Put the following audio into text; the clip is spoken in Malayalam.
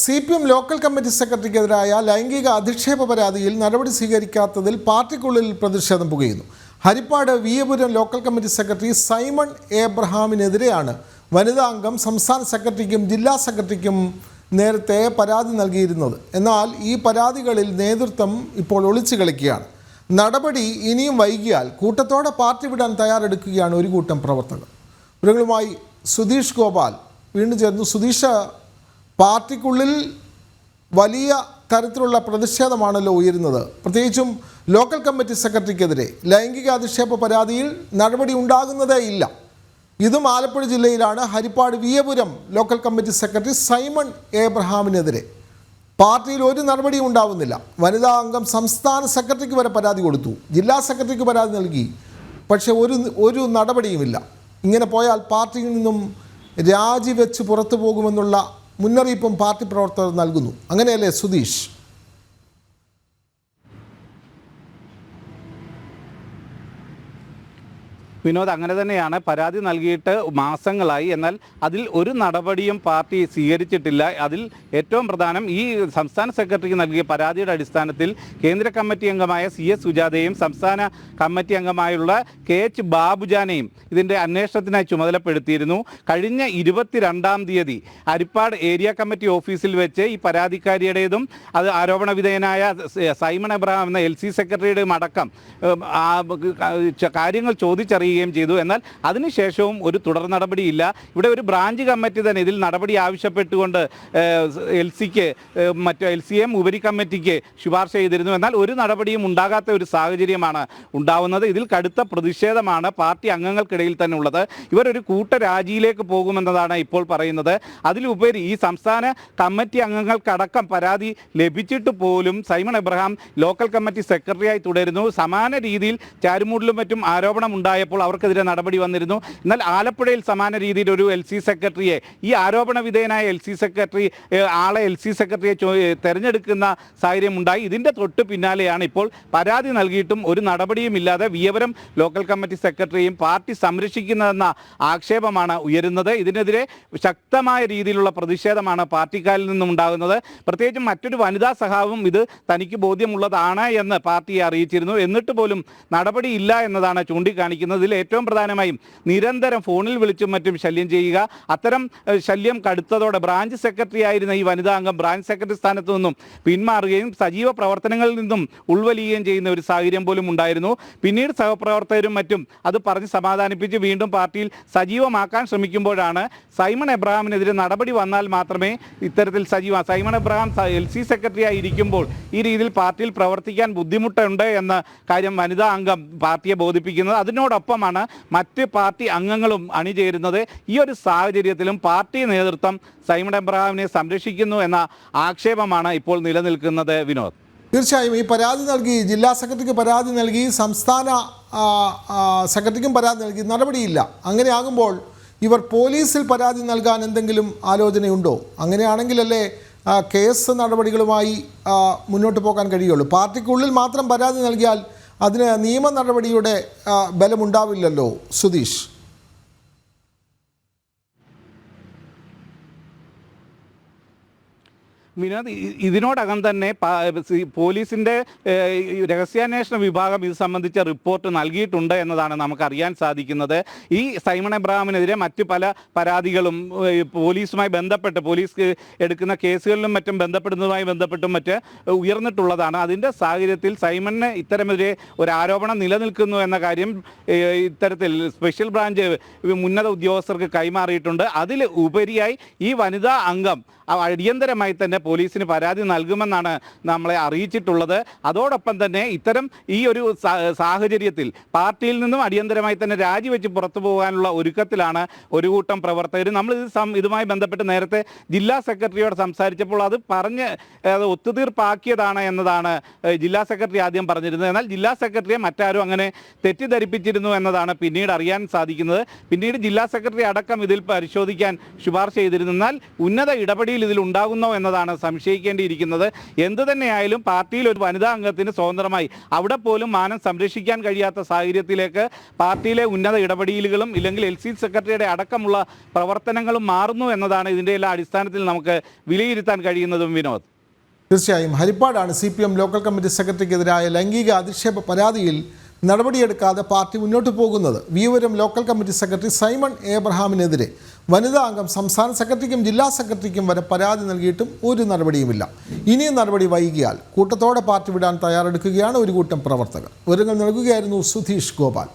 C P M local committee സെക്രട്ടറിക്കെതിരായ ലൈംഗിക അധിക്ഷേപ പരാതിയിൽ നടപടി സ്വീകരിക്കാത്തതിൽ പാർട്ടിക്കുള്ളിൽ പ്രതിഷേധം പുകയുന്നു. Harippad Viyapuram local committee secretary Simon എബ്രഹാമിനെതിരെയാണ് വനിതാ അംഗം സംസ്ഥാന സെക്രട്ടറിക്കും ജില്ലാ സെക്രട്ടറിക്കും നേരത്തെ പരാതി നൽകിയിരുന്നത്. എന്നാൽ ഈ പരാതികളിൽ നേതൃത്വം ഇപ്പോൾ ഒളിച്ചു കളിക്കുകയാണ്. നടപടി ഇനിയും വൈകിയാൽ കൂട്ടത്തോടെ പാർട്ടി വിടാൻ തയ്യാറെടുക്കുകയാണ് ഒരു കൂട്ടം പ്രവർത്തകർ. ഇവരുമായി സുധീഷ് ഗോപാൽ. വീണ്ടും ചേർന്നു സുധീഷ പാർട്ടിക്കുള്ളിൽ വലിയ തരത്തിലുള്ള പ്രതിഷേധമാണല്ലോ ഉയരുന്നത്. പ്രത്യേകിച്ചും ലോക്കൽ കമ്മിറ്റി സെക്രട്ടറിക്കെതിരെ ലൈംഗിക അധിക്ഷേപ പരാതിയിൽ നടപടി ഉണ്ടാകുന്നതേ ഇല്ല. ഇതും ആലപ്പുഴ ജില്ലയിലാണ്. Harippad Viyapuram local committee secretary Simon എബ്രഹാമിനെതിരെ പാർട്ടിയിൽ ഒരു നടപടിയും ഉണ്ടാവുന്നില്ല. വനിതാ അംഗം സംസ്ഥാന സെക്രട്ടറിക്ക് വരെ പരാതി കൊടുത്തു. ജില്ലാ സെക്രട്ടറിക്ക് പരാതി നൽകി. പക്ഷേ ഒരു ഒരു നടപടിയുമില്ല. ഇങ്ങനെ പോയാൽ പാർട്ടിയിൽ നിന്നും രാജിവെച്ച് പുറത്തു പോകുമെന്നുള്ള മുന്നറിയിപ്പും പാർട്ടി പ്രവർത്തകർ നൽകുന്നു. അങ്ങനെയല്ലേ സുധീഷ്? വിനോദ് അങ്ങനെ തന്നെയാണ്. പരാതി നൽകിയിട്ട് മാസങ്ങളായി. എന്നാൽ അതിൽ ഒരു നടപടിയും പാർട്ടി സ്വീകരിച്ചിട്ടില്ല. അതിൽ ഏറ്റവും പ്രധാനം ഈ സംസ്ഥാന സെക്രട്ടറിക്ക് നൽകിയ പരാതിയുടെ അടിസ്ഥാനത്തിൽ കേന്ദ്ര കമ്മിറ്റി അംഗമായ സി എസ് സുജാതയും സംസ്ഥാന കമ്മിറ്റി അംഗമായുള്ള കെ എച്ച് ബാബുജാനെയും ഇതിന്റെ അന്വേഷണത്തിനായി ചുമതലപ്പെടുത്തിയിരുന്നു. കഴിഞ്ഞ ഇരുപത്തിരണ്ടാം തീയതി അരിപ്പാട് ഏരിയ കമ്മിറ്റി ഓഫീസിൽ വെച്ച് ഈ പരാതിക്കാരിയുടേതും അത് ആരോപണ വിധേയനായ സൈമൺ എബ്രഹാം എന്ന എൽ സി സെക്രട്ടറിയുടെയും അടക്കം കാര്യങ്ങൾ ആ, ചോദിച്ചറിയുകയും ചെയ്തു. എന്നാൽ അതിനുശേഷവും ഒരു തുടർ നടപടിയില്ല. ഇവിടെ ഒരു ബ്രാഞ്ച് കമ്മിറ്റി തന്നെ ഇതിൽ നടപടി ആവശ്യപ്പെട്ടുകൊണ്ട് എൽ സിക്ക് മറ്റു എൽ സി എം ഉപരി കമ്മിറ്റിക്ക് ശുപാർശ ചെയ്തിരുന്നു. എന്നാൽ ഒരു നടപടിയും ഉണ്ടാകാത്ത ഒരു സാഹചര്യമാണ് ഉണ്ടാവുന്നത്. ഇതിൽ കടുത്ത പ്രതിഷേധമാണ് പാർട്ടി അംഗങ്ങൾക്കിടയിൽ തന്നെ ഉള്ളത്. ഇവർ ഒരു കൂട്ടരാജിയിലേക്ക് പോകുമെന്നതാണ് ഇപ്പോൾ പറയുന്നത്. അതിലുപരി ഈ സംസ്ഥാന കമ്മിറ്റി അംഗങ്ങൾക്കടക്കം പരാതി ലഭിച്ചിട്ട് പോലും സൈമൺ എബ്രഹാം ലോക്കൽ കമ്മിറ്റി സെക്രട്ടറിയായി തുടരുന്നു. സമാന രീതിയിൽ ചാരുമൂടിലും മറ്റും ആരോപണം ഉണ്ടായപ്പോൾ അവർക്കെതിരെ നടപടി വന്നിരുന്നു. എന്നാൽ ആലപ്പുഴയിൽ സമാന രീതിയിൽ ഒരു എൽ സി സെക്രട്ടറിയെ ഈ ആരോപണ വിധേയനായ എൽ സി സെക്രട്ടറി ആളെ എൽ സി സെക്രട്ടറിയെ തെരഞ്ഞെടുക്കുന്ന സാഹചര്യം ഉണ്ടായി. ഇതിന്റെ തൊട്ട് പിന്നാലെയാണ് ഇപ്പോൾ പരാതി നൽകിയിട്ടും ഒരു നടപടിയും ഇല്ലാതെ വിയവരം ലോക്കൽ കമ്മിറ്റി സെക്രട്ടറിയും പാർട്ടി സംരക്ഷിക്കുന്നതെന്ന ആക്ഷേപമാണ് ഉയരുന്നത്. ഇതിനെതിരെ ശക്തമായ രീതിയിലുള്ള പ്രതിഷേധമാണ് പാർട്ടിക്കാരിൽ നിന്നും ഉണ്ടാകുന്നത്. പ്രത്യേകിച്ചും മറ്റൊരു വനിതാ സഹാവും ഇത് തനിക്ക് ബോധ്യമുള്ളതാണ് എന്ന് പാർട്ടിയെ അറിയിച്ചിരുന്നു. എന്നിട്ട് പോലും നടപടിയില്ല എന്നതാണ് ചൂണ്ടിക്കാണിക്കുന്നത്. ഏറ്റവും പ്രധാനമായും നിരന്തരം ഫോണിൽ വിളിച്ചും മറ്റും ശല്യം ചെയ്യുക. അത്തരം ശല്യം കടുത്തതോടെ ബ്രാഞ്ച് സെക്രട്ടറി ആയിരുന്ന ഈ വനിതാ അംഗം ബ്രാഞ്ച് സെക്രട്ടറി സ്ഥാനത്ത് നിന്നും പിന്മാറുകയും സജീവ പ്രവർത്തനങ്ങളിൽ നിന്നും ഉൾവലിയുകയും ചെയ്യുന്ന ഒരു സാഹചര്യം പോലും ഉണ്ടായിരുന്നു. പിന്നീട് സഹപ്രവർത്തകരും മറ്റും അത് പറഞ്ഞ് സമാധാനിപ്പിച്ച് വീണ്ടും പാർട്ടിയിൽ സജീവമാക്കാൻ ശ്രമിക്കുമ്പോഴാണ് സൈമൺ എബ്രഹാമിനെതിരെ നടപടി വന്നാൽ മാത്രമേ ഇത്തരത്തിൽ സജീവ Simon Abraham L C secretary ആയിരിക്കുമ്പോൾ ഈ രീതിയിൽ പാർട്ടിയിൽ പ്രവർത്തിക്കാൻ ബുദ്ധിമുട്ടുണ്ട് എന്ന കാര്യം വനിതാ അംഗം പാർട്ടിയെ ബോധിപ്പിക്കുന്നത്. അതിനോടൊപ്പമാണ് മറ്റ് പാർട്ടി അംഗങ്ങളും അണിചേരുന്നത്. ഈ ഒരു സാഹചര്യത്തിലും പാർട്ടി നേതൃത്വം സൈമൺ എബ്രഹാമിനെ സംരക്ഷിക്കുന്നു എന്ന ആക്ഷേപമാണ് ഇപ്പോൾ നിലനിൽക്കുന്നത് വിനോദ്. തീർച്ചയായും ഈ പരാതി നൽകി ജില്ലാ സെക്രട്ടറിക്ക് പരാതി നൽകി സംസ്ഥാന സെക്രട്ടറിക്കും പരാതി നൽകി നടപടിയില്ല. അങ്ങനെയാകുമ്പോൾ ഇവർ പോലീസിൽ പരാതി നൽകാൻ എന്തെങ്കിലും ആലോചനയുണ്ടോ? അങ്ങനെയാണെങ്കിലല്ലേ കേസ് നടപടികളുമായി മുന്നോട്ട് പോകാൻ കഴിയുള്ളൂ. പാർട്ടിക്കുള്ളിൽ മാത്രം പരാതി നൽകിയാൽ അതിന് നിയമ നടപടിയുടെ ബലമുണ്ടാവില്ലല്ലോ സുധീഷ്? വിനോദ് ഇതിനോടകം തന്നെ പോലീസിന്റെ രഹസ്യാന്വേഷണ വിഭാഗം ഇത് സംബന്ധിച്ച റിപ്പോർട്ട് നൽകിയിട്ടുണ്ട് എന്നതാണ് നമുക്ക് അറിയാൻ സാധിക്കുന്നത്. ഈ സൈമൺ എബ്രഹാമിനെതിരെ മറ്റു പല പരാതികളും പോലീസുമായി ബന്ധപ്പെട്ട് പോലീസ് എടുക്കുന്ന കേസുകളിലും മറ്റും ബന്ധപ്പെടുന്നതുമായി ബന്ധപ്പെട്ടും മറ്റ് ഉയർന്നിട്ടുള്ളതാണ്. അതിന്റെ സാഹചര്യത്തിൽ സൈമണിന് ഇത്തരമെതിരെ ഒരു ആരോപണം നിലനിൽക്കുന്നു എന്ന കാര്യം ഇത്തരത്തിൽ സ്പെഷ്യൽ ബ്രാഞ്ച് ഉന്നത ഉദ്യോഗസ്ഥർക്ക് കൈമാറിയിട്ടുണ്ട്. അതിൽ ഉപരിയായി ഈ വനിതാ അംഗം അടിയന്തരമായി തന്നെ പോലീസിന് പരാതി നൽകുമെന്നാണ് നമ്മളെ അറിയിച്ചിട്ടുള്ളത്. അതോടൊപ്പം തന്നെ ഇത്തരം ഈ ഒരു സാഹചര്യത്തിൽ പാർട്ടിയിൽ നിന്നും അടിയന്തരമായി തന്നെ രാജിവെച്ച് പുറത്തു പോകാനുള്ള ഒരുക്കത്തിലാണ് ഒരു കൂട്ടം പ്രവർത്തകർ നമ്മൾ ഇത് ഇതുമായി ബന്ധപ്പെട്ട് നേരത്തെ ജില്ലാ സെക്രട്ടറിയോട് സംസാരിച്ചപ്പോൾ അത് പറഞ്ഞ് അത് ഒത്തുതീർപ്പാക്കിയതാണ് എന്നതാണ് ജില്ലാ സെക്രട്ടറി ആദ്യം പറഞ്ഞിരുന്നത്. എന്നാൽ ജില്ലാ സെക്രട്ടറിയെ മറ്റാരും അങ്ങനെ തെറ്റിദ്ധരിപ്പിച്ചിരുന്നു എന്നതാണ് പിന്നീട് അറിയാൻ സാധിക്കുന്നത്. പിന്നീട് ജില്ലാ സെക്രട്ടറി അടക്കം ഇതിൽ പരിശോധിക്കാൻ ശുപാർശ ചെയ്തിരുന്നാൽ ഉന്നത ഇടപെടിയിൽ ഇതിൽ ഉണ്ടാകുന്നോ എന്നതാണ് തന്നെയാണ് സംശയിക്കേണ്ടിയിരിക്കുന്നത്. എന്ത് തന്നെയായാലും പാർട്ടിയിൽ ഒരു വനിതാ അംഗത്തിന് സ്വതന്ത്രമായി അവിടെ പോലും മാനം സംരക്ഷിക്കാൻ കഴിയാത്ത സാഹചര്യത്തിലേക്ക് പാർട്ടിയിലെ ഉന്നത ഇടപെടലുകളും ഇല്ലെങ്കിൽ എൽ സി സെക്രട്ടറിയുടെ അടക്കമുള്ള പ്രവർത്തനങ്ങളും മാറുന്നു എന്നതാണ് ഇതിന്റെ എല്ലാ അടിസ്ഥാനത്തിൽ നമുക്ക് വിലയിരുത്താൻ കഴിയുന്നതും വിനോദ്. തീർച്ചയായും ഹരിപ്പാടാണ് C P M local committee സെക്രട്ടറിക്കെതിരായ ലൈംഗിക അധിക്ഷേപ പരാതിയിൽ നടപടിയെടുക്കാതെ പാർട്ടി മുന്നോട്ട് പോകുന്നത്. Viyapuram local committee secretary Simon ഏബ്രഹാമിനെതിരെ വനിതാ അംഗം സംസ്ഥാന സെക്രട്ടറിക്കും ജില്ലാ സെക്രട്ടറിക്കും വരെ പരാതി നൽകിയിട്ടും ഒരു നടപടിയുമില്ല. ഇനിയും നടപടി വൈകിയാൽ കൂട്ടത്തോടെ പാർട്ടി വിടാൻ തയ്യാറെടുക്കുകയാണ് ഒരു കൂട്ടം പ്രവർത്തകർ. വിവരങ്ങൾ നൽകുകയായിരുന്നു സുധീഷ് ഗോപാൽ.